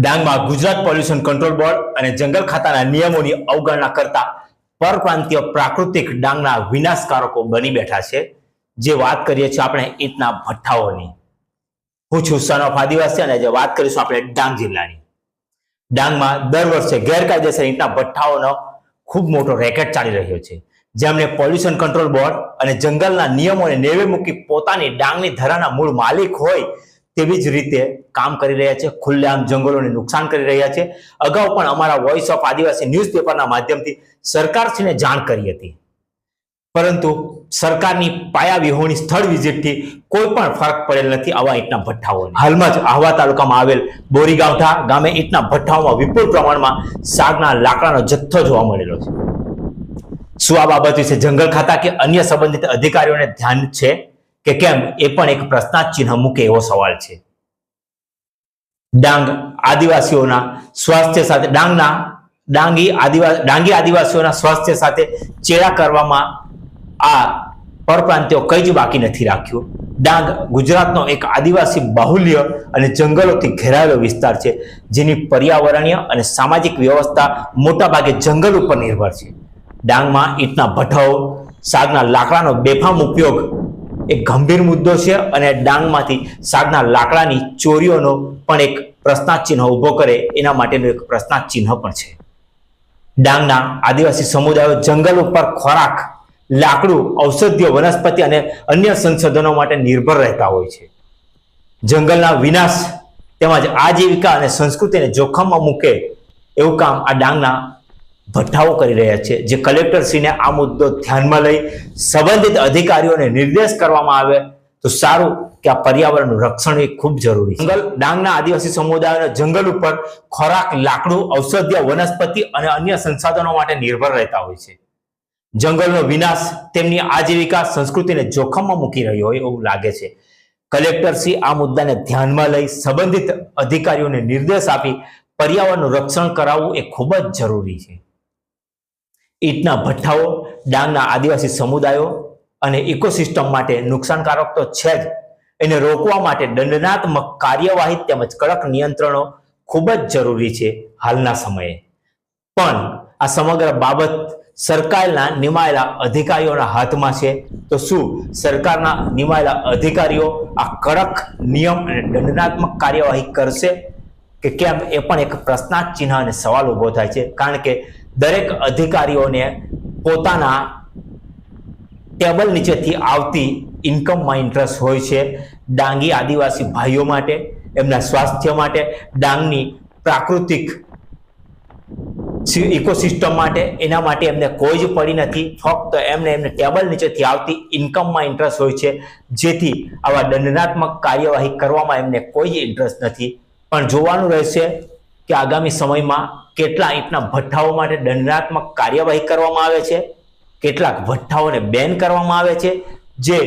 ડાંગમાં Gujarat pollution control board અને જંગલ ખાતાના નિયમોની અવગણના કરતા પરપ્રાંતીય પ્રાકૃતિક ડાંગના વિનાશકારકો બની બેઠા છે. જે વાત કરીએ છીએ આપણે ઈંટના ભઠ્ઠાઓની. હું છું સન આદિવાસી અને આજે વાત કરીશું આપણે ડાંગ જિલ્લાની. ડાંગમાં દર વર્ષે ગેરકાયદેસર ઈંટના ભઠ્ઠાઓનો ખૂબ મોટો રેકેટ ચાલી રહ્યો છે. જેમણે પોલ્યુશન કંટ્રોલ બોર્ડ અને જંગલના નિયમોને નેવે મૂકી પોતાની ડાંગની ધરાના મૂળ માલિક હોય તેવી જ રીતે કામ કરી રહ્યા છે, ખુલ્લેઆમ જંગલોને નુકસાન કરી રહ્યા છે. અગાઉ પણ અમારા વોઇસ ઓફ આદિવાસી ન્યૂઝપેપરના માધ્યમથી સરકારશ્રીને જાણ કરી હતી. પરંતુ સરકારની પાયા વિહોણી સ્થળ વિઝિટથી કોઈ પણ ફરક પડેલ નથી આવા ઈંટના ભઠ્ઠાઓ હાલમાં જ આહવા તાલુકામાં આવેલ બોરીગાંઠા ગામે ઈંટના ભઠ્ઠાઓમાં વિપુલ પ્રમાણમાં સાગના લાકડાનો જથ્થો જોવા મળેલો છે. શું આ બાબત વિશે જંગલ ખાતા કે અન્ય સંબંધિત અધિકારીઓને ધ્યાન છે? કે કેમ? એ પણ એક પ્રશ્નાર્થ મૂકે એવો સવાલ છે. ડાંગ આદિવાસીઓના સ્વાસ્થ્ય સાથે, ડાંગના, ડાંગી આદિવાસી ડાંગી આદિવાસીઓના સ્વાસ્થ્ય સાથે ચેડા કરવામાં આ પરપ્રાંતિઓ કઈ જ બાકી નથી રાખ્યું. ડાંગ ગુજરાતનો એક આદિવાસી બાહુલ્ય અને જંગલોથી ઘેરાયેલો વિસ્તાર છે, જેની પર્યાવરણીય અને સામાજિક વ્યવસ્થા મોટાભાગે જંગલ ઉપર નિર્ભર છે. ડાંગમાં ઈંટના ભઠ્ઠો સાગના લાકડાનો બેફામ ઉપયોગ એક ગંભીર મુદ્દો છે અને ડાંગમાંથી સાગના લાકડાની ચોરીઓનો પણ એક પ્રશ્નાર્થ ચિહ્ન ઊભો કરે, એના માટેનું એક પ્રશ્નાર્થ ચિહ્ન પણ છે. ડાંગના આદિવાસી સમુદાયો જંગલ ઉપર ખોરાક, લાકડું, ઔષધીય વનસ્પતિ અને અન્ય સંશોધનો માટે નિર્ભર રહેતા હોય છે. જંગલના વિનાશ તેમજ આજીવિકા અને સંસ્કૃતિને જોખમમાં મૂકે એવું કામ આ ડાંગના ભઠ્ઠાઓ કરી રહ્યા છે. જે કલેક્ટરશ્રીને આ મુદ્દો ધ્યાનમાં લઈ સંબંધિત અધિકારીઓને નિર્દેશ કરવામાં આવે તો સારું કે આ પર્યાવરણનું રક્ષણ એ ખૂબ જરૂરી જંગલ, ડાંગના આદિવાસી સમુદાયોના જંગલ ઉપર ખોરાક, લાકડું, ઔષધીય વનસ્પતિ અને અન્ય સંસાધનો માટે નિર્ભર રહેતા હોય છે. જંગલનો વિનાશ તેમની આજીવિકા, સંસ્કૃતિને જોખમમાં મૂકી રહ્યો હોય એવું લાગે છે. કલેક્ટરશ્રી આ મુદ્દાને ધ્યાનમાં લઈ સંબંધિત અધિકારીઓને નિર્દેશ આપી પર્યાવરણનું રક્ષણ કરાવવું એ ખૂબ જ જરૂરી છે. ઈંટના ભઠ્ઠાઓ, ડાંગના આદિવાસી સમુદાયો અને ઇકોસિસ્ટમ માટે નુકસાનકારક તો છે જ. એને રોકવા માટે દંડનાત્મક કાર્યવાહી તેમજ કડક નિયંત્રણો ખૂબ જ જરૂરી છે હાલના સમયે. પણ આ સમગ્ર બાબત સરકારના નિમાયેલા અધિકારીઓના હાથમાં છે. તો શું સરકારના નિમાયેલા અધિકારીઓ આ કડક નિયમ અને દંડનાત્મક કાર્યવાહી કરશે? કે કેમ? એ પણ એક પ્રશ્નાર્થ ચિહ્ન અને સવાલ ઊભો થાય છે. કારણ કે દરેક અધિકારીઓને પોતાના ટેબલ નીચેથી આવતી ઇન્કમમાં ઇન્ટરેસ્ટ હોય છે. ડાંગી આદિવાસી ભાઈઓ માટે, એમના સ્વાસ્થ્ય માટે, ડાંગની પ્રાકૃતિક ઇકોસિસ્ટમ માટે, એના માટે એમને કોઈ જ પડી નથી. ફક્ત એમને એમને ટેબલ નીચેથી આવતી ઇન્કમમાં ઇન્ટરેસ્ટ હોય છે. જેથી આવા દંડનાત્મક કાર્યવાહી કરવામાં એમને કોઈ જ ઇન્ટરેસ્ટ નથી. પણ જોવાનું રહેશે કે આગામી સમયમાં કેટલા ઈંટના ભઠ્ઠાઓ માટે દંડનાત્મક કાર્યવાહી કરવામાં આવે છે? કેટલાક ભઠ્ઠાઓને બેન કરવામાં આવે છે? જે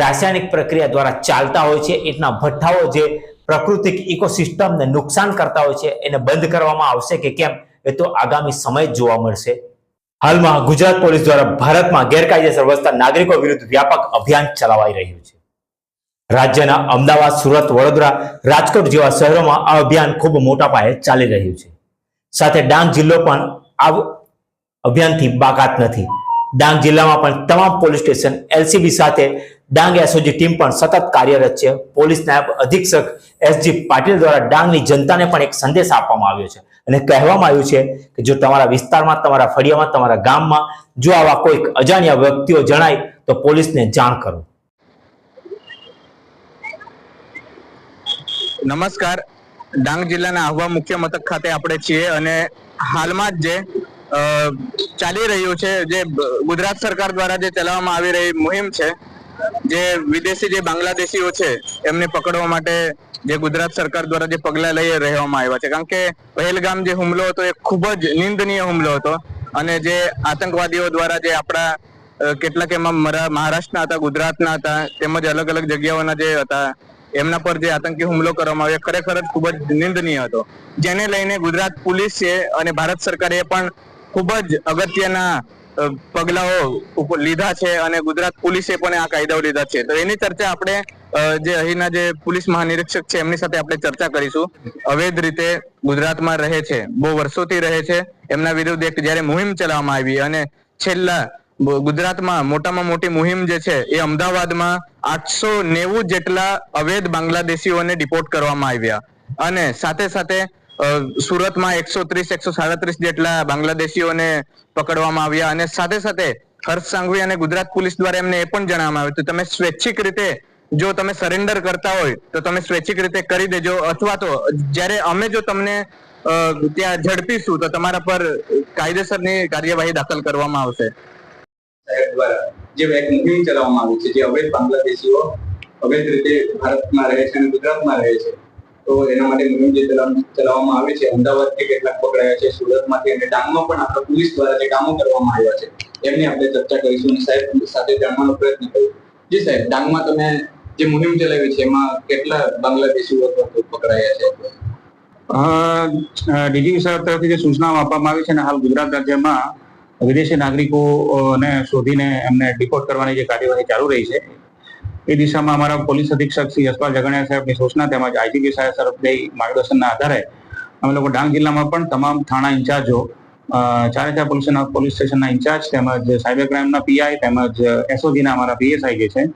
રાસાયણિક પ્રક્રિયા દ્વારા ચાલતા હોય છે ઈંટના ભઠ્ઠાઓ જે પ્રાકૃતિક ઇકોસિસ્ટમને નુકસાન કરતા હોય છે, એને બંધ કરવામાં આવશે કે કેમ? એ તો આગામી સમય જોવા મળશે. હાલમાં ગુજરાત પોલીસ દ્વારા ભારતમાં ગેરકાયદેસર વસતા નાગરિકો વિરુદ્ધ વ્યાપક અભિયાન ચલાવાઈ રહ્યું છે. રાજ્યના અમદાવાદ, સુરત, વડોદરા, રાજકોટ જેવા શહેરોમાં આ અભિયાન ખૂબ મોટા પાયે ચાલી રહ્યું છે. સાથે ડાંગ જિલ્લો પણ આ અભિયાનથી બાકાત નથી. ડાંગ જિલ્લામાં પણ તમામ પોલીસ સ્ટેશન, એલસીબી સાથે ડાંગ એસઓજી ટીમ પણ સતત કાર્યરત છે. પોલીસ નાયબ અધિક્ષક એસજી પાટીલ દ્વારા ડાંગની જનતાને પણ એક સંદેશ આપવામાં આવ્યો છે. અને કહેવામાં આવ્યું છે કે જો તમારા વિસ્તારમાં, તમારા ફળિયામાં, તમારા ગામમાં જો આવા કોઈક અજાણ્યા વ્યક્તિઓ જણાય, તો પોલીસને જાણ કરો. નમસ્કાર. ડાંગ જિલ્લાના આહવા મુખ્ય મથક ખાતે આપણે છીએ અને હાલમાં જ જે ચાલી રહ્યું છે, જે ગુજરાત સરકાર દ્વારા જે ચલાવવામાં આવી રહી મુહિમ છે, જે વિદેશી જે બાંગ્લાદેશીઓ છે, એમને પકડવા માટે જે ગુજરાત સરકાર દ્વારા જે પગલા લઈ રહેવામાં આવ્યા છે. કારણ કે પહેલગામ જે હુમલો હતો એ ખૂબ જ નિંદનીય હુમલો હતો અને જે આતંકવાદીઓ દ્વારા જે આપણા કેટલાક એમાં મહારાષ્ટ્રના હતા, ગુજરાતના હતા, તેમજ અલગ અલગ જગ્યાઓના જે હતા એમના પર જે આતંકી હુમલો કરવામાં આવ્યો, ખરેખર ખૂબ જ નિંદનીય હતો. જેને લઈને ગુજરાત પોલીસ છે અને ભારત સરકારે પણ ખૂબ જ અગત્યના પગલાઓ લીધા છે અને ગુજરાત પોલીસે પણ આ કાયદાઓ લીધા છે. તો એની ચર્ચા આપણે જે અહીંના જે પોલીસ મહાનિરીક્ષક છે, એમની સાથે આપણે ચર્ચા કરીશું. અવૈધ રીતે ગુજરાતમાં રહે છે, બહુ વર્ષોથી રહે છે. એમના વિરુદ્ધ એક જયારે મુહિમ ચલાવવામાં આવી અને છેલ્લા ગુજરાતમાં મોટામાં મોટી મુહિમ જે છે એ અમદાવાદમાં આઠસો નેવું જેટલા અવૈધ બાંગ્લાદેશીઓને ડિપોર્ટ કરવામાં આવ્યા. અને સાથે સાથે સુરતમાં એકસો ત્રીસ, એકસો સાડત્રીસ જેટલા બાંગ્લાદેશીઓને પકડવામાં આવ્યા અને સાથે સાથે હર્ષ સાંઘવી અને ગુજરાત પોલીસ દ્વારા એમને એ પણ જણાવવામાં આવ્યું હતું, તમે સ્વૈચ્છિક રીતે જો તમે સરેન્ડર કરતા હોય, તો તમે સ્વૈચ્છિક રીતે કરી દેજો અથવા તો જ્યારે અમે જો તમને ત્યાં ઝડપીશું, તો તમારા પર કાયદેસરની કાર્યવાહી દાખલ કરવામાં આવશે. સાહેબ દ્વારા જે મુહિમ ચલાવવામાં આવી છે, જે અવૈધ બાંગ્લાદેશીઓ અવૈધ રીતે ભારતમાં રહે છે અને ગુજરાતમાં રહે છે, તો એના માટે મુહિમ જે ચલાવવામાં આવે છે, અમદાવાદથી કેટલાક પકડાયા છે, સુરતમાંથી અને ડાંગમાં પણ આપણા પોલીસ દ્વારા જે કામો કરવામાં આવ્યા છે, એમની આપણે ચર્ચા કરીશું અને સાહેબ સાથે જાણવાનો પ્રયત્ન કરીશું. જી સાહેબ, ડાંગમાં તમે જે મુહિમ ચલાવી છે, એમાં કેટલા બાંગ્લાદેશીઓ પકડાયા છે? ડીજી સાહેબ તરફથી જે સૂચનાઓ આપવામાં આવી છે અને હાલ ગુજરાત રાજ્યમાં વિદેશી નાગરિકોને શોધીને એમને ડિપોર્ટ કરવાની જે કાર્યવાહી ચાલુ રહી છે, એ દિશામાં અમારા પોલીસ અધિક્ષક શ્રી યશપાલ જગણિયા સાહેબની સૂચના તેમજ આઈજીપી સાહેબ તરફથી માર્ગદર્શનના આધારે અમે લોકો ડાંગ જિલ્લામાં પણ તમામ થાણા ઇન્ચાર્જો ચારે ચાર પોલીસના પોલીસ સ્ટેશનના ઇન્ચાર્જ તેમજ સાયબર ક્રાઇમના પીઆઈ તેમજ એસઓજીના અમારા પીએસઆઈ જે છે,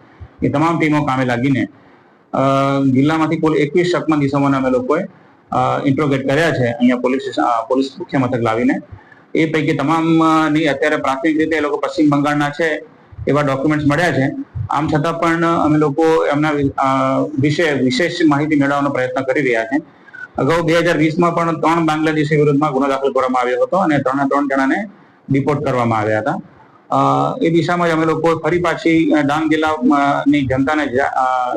એ તમામ ટીમો કામે લાગીને જિલ્લામાંથી કુલ એકવીસ શકમંદ દિશામાં અમે લોકોએ ઇન્ટ્રોગેટ કર્યા છે, અહીંયા પોલીસ પોલીસ મુખ્ય મથક લાવીને. એ પૈકી તમામની અત્યારે પ્રાથમિક રીતે એ લોકો પશ્ચિમ બંગાળના છે, એવા ડોક્યુમેન્ટ્સ મળ્યા છે. આમ છતાં પણ અમે લોકો એમના વિશે, વિશેષ માહિતી મેળવવાનો પ્રયત્ન કરી રહ્યા છે. અગાઉ બે હજાર વીસમાં પણ ત્રણ બાંગ્લાદેશી વિરુદ્ધમાં ગુનો દાખલ કરવામાં આવ્યો હતો અને ત્રણે, ત્રણ જણાને ડિપોર્ટ કરવામાં આવ્યા હતા. એ દિશામાં જ અમે લોકો ફરી પાછી ડાંગ જિલ્લાની જનતાને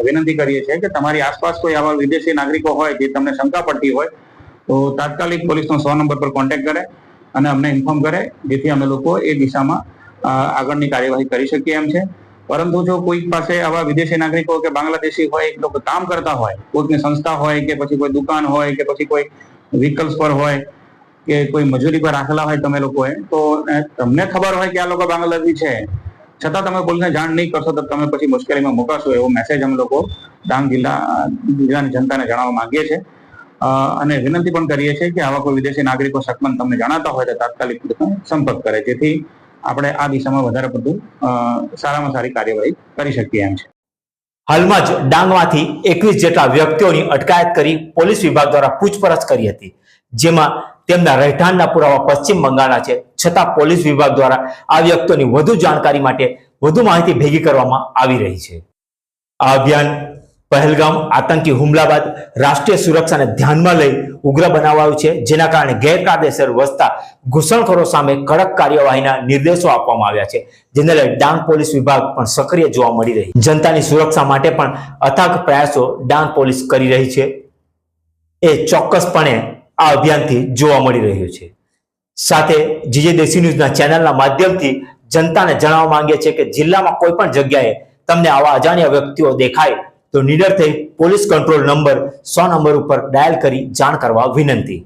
વિનંતી કરીએ છીએ કે તમારી આસપાસ કોઈ આવા વિદેશી નાગરિકો હોય જે તમને શંકા પડતી હોય, તો તાત્કાલિક પોલીસનો સો નંબર પર કોન્ટેક્ટ કરે. અને અમને ઇન્ફોર્મ કરે, જેથી અમે લોકો એ દિશામાં આગળની કાર્યવાહી કરી શકીએ એમ છે. પરંતુ જો કોઈક પાસે આવા વિદેશી નાગરિકો કે બાંગ્લાદેશી હોય, એ લોકો કામ કરતા હોય, કોઈકની સંસ્થા હોય કે પછી કોઈ દુકાન હોય કે પછી કોઈ વ્હીકલ્સ પર હોય કે કોઈ મજૂરી પર રાખેલા હોય તમે લોકોએ, તો તમને ખબર હોય કે આ લોકો બાંગ્લાદેશી છે. છતાં તમે પોલીસને જાણ નહીં કરશો, તો તમે પછી મુશ્કેલીમાં મુકાશો, એવો મેસેજ અમે લોકો ડાંગ જિલ્લા, જિલ્લાની જનતાને જણાવવા માંગીએ છીએ. અને વિનંતી પણ કરીએ છીએ કે આવા કોઈ વિદેશી નાગરિકો સકમન તમને જણાતા હોય તો તાત્કાલિક સંપર્ક કરે, જેથી આપણે આ દિશામાં વધારે પડતું સારામાં સારી કાર્યવાહી કરી શકીએ એમ છે. હાલમાં જ ડાંગમાંથી એકવીસ જેટલા વ્યક્તિઓની અટકાયત કરી પોલીસ વિભાગ દ્વારા પૂછપરછ કરી હતી, જેમાં તેમના રહેઠાણના પુરાવા પશ્ચિમ બંગાળના છે. છતાં પોલીસ વિભાગ દ્વારા આ વ્યક્તિઓની વધુ જાણકારી માટે વધુ માહિતી ભેગી કરવામાં આવી રહી છે. આ અભિયાન પહેલગામ આતંકી હુમલા બાદ રાષ્ટ્રીય સુરક્ષાને ધ્યાનમાં લઈ ઉગ્ર બનાવાયું છે. જેના કારણે ગેરકાયદેસર વસતા ઘૂસણખોરો સામે કડક કાર્યવાહીના નિર્દેશો આપવામાં આવ્યા છે. જેને લઈ ડાંગ પોલીસ વિભાગ પણ સક્રિય જોવા મળી રહી. જનતાની સુરક્ષા માટે પણ અથાગ પ્રયાસો ડાંગ પોલીસ કરી રહી છે. એ ચોક્કસપણે આ અભિયાનથી જોવા મળી રહ્યું છે. સાથે જીજે દેશી ન્યૂઝના ચેનલના માધ્યમથી જનતાને જણાવવા માંગીએ છીએ કે જિલ્લામાં કોઈ પણ જગ્યાએ તમને આવા અજાણ્યા વ્યક્તિઓ દેખાય તો નીડર થઈ પોલીસ કંટ્રોલ નંબર સો નંબર ઉપર ડાયલ કરી જાણ કરવા વિનંતી.